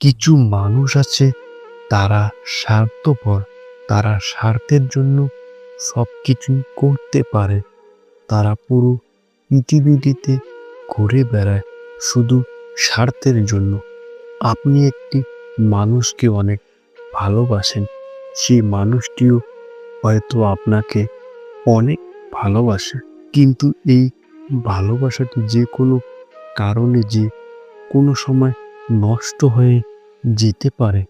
কিছু মানুষ আছে, তারা স্বার্থপর, তারা স্বার্থের জন্য সব কিছুই করতে পারে। তারা পুরো পৃথিবীটিতে ঘুরে বেড়ায় শুধু স্বার্থের জন্য। আপনি একটি মানুষকে অনেক ভালোবাসেন সেই মানুষটিও হয়তো আপনাকে অনেক ভালোবাসে। কিন্তু এই ভালোবাসাটি যে কোনো কারণে, যে কোনো সময় নষ্ট হয়ে যেতে পারে।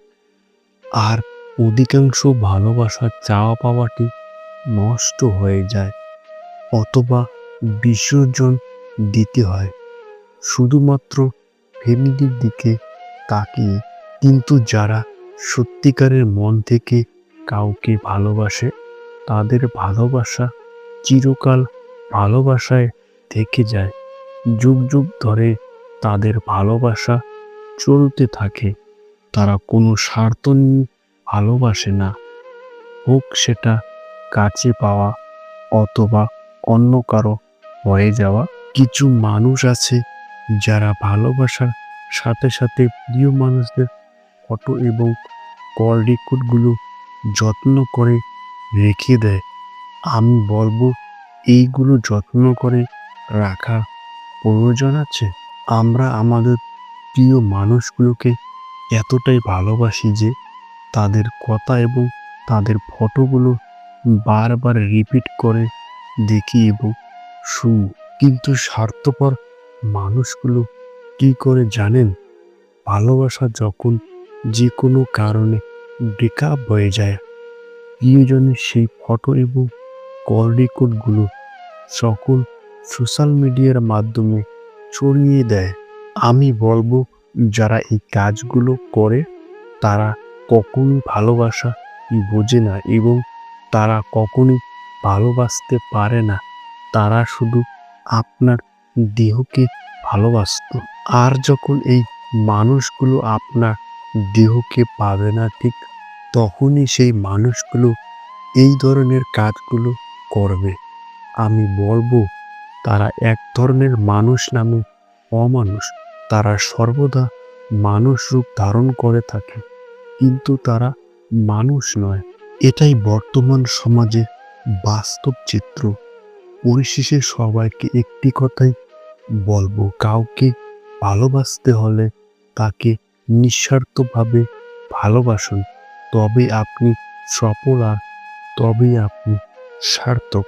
আর অধিকাংশ ভালোবাসার চাওয়া পাওয়াটি নষ্ট হয়ে যায় অথবা বিসর্জন দিতে হয়। শুধুমাত্র ফ্যামিলির দিকে তাকিয়ে, কিন্তু যারা সত্যিকারের মন থেকে কাউকে ভালোবাসে, তাদের ভালোবাসা চিরকাল ভালোবাসায় থেকে যায়। যুগ যুগ ধরে তাদের ভালোবাসা চলতে থাকে, তারা কোনো স্বার্থ ভালোবাসে না। হোক সেটা কাছে পাওয়া অথবা অন্য কারও হয়ে যাওয়া। কিছু মানুষ আছে যারা ভালোবাসার সাথে সাথে প্রিয় মানুষদের ফটো এবং কল রেকর্ডগুলো যত্ন করে রেখে দেয়। আমি বলব, এইগুলো যত্ন করে রাখা প্রয়োজন আছে। আমরা আমাদের প্রিয় মানুষগুলোকে এতটাই ভালোবাসি যে তাদের কথা এবং তাদের ফটোগুলো বারবার রিপিট করে দেখি এবং শুনি। কিন্তু স্বার্থপর মানুষগুলো কি করে জানেন? ভালোবাসা যখন যে কোনো কারণে ব্রেকআপ হয়ে যায়, প্রিয়জনের সেই ফটো এবং কল রেকর্ডগুলো সকল সোশ্যাল মিডিয়ার মাধ্যমে ছড়িয়ে দেয়। আমি বলব, যারা এই কাজগুলো করে, তারা কখনোই ভালোবাসা বোঝে না এবং তারা কখনোই ভালোবাসতে পারে না। তারা শুধু আপনার দেহকে ভালোবাসত। আর যখন এই মানুষগুলো আপনার দেহকে পাবে না ঠিক তখনই সেই মানুষগুলো এই ধরনের কাজগুলো করবে। আমি বলব, তারা এক ধরনের মানুষ নামে অমানুষ। তারা সর্বদা মানুষ রূপ ধারণ করে থাকে, কিন্তু তারা মানুষ নয়। এটাই বর্তমান সমাজে বাস্তব চিত্র। পরিশেষে সবাইকে একটি কথাই বলব, কাউকে ভালোবাসতে হলে তাকে নিঃস্বার্থভাবে ভালোবাসুন। তবে আপনি সফল আর তবেই আপনি সার্থক।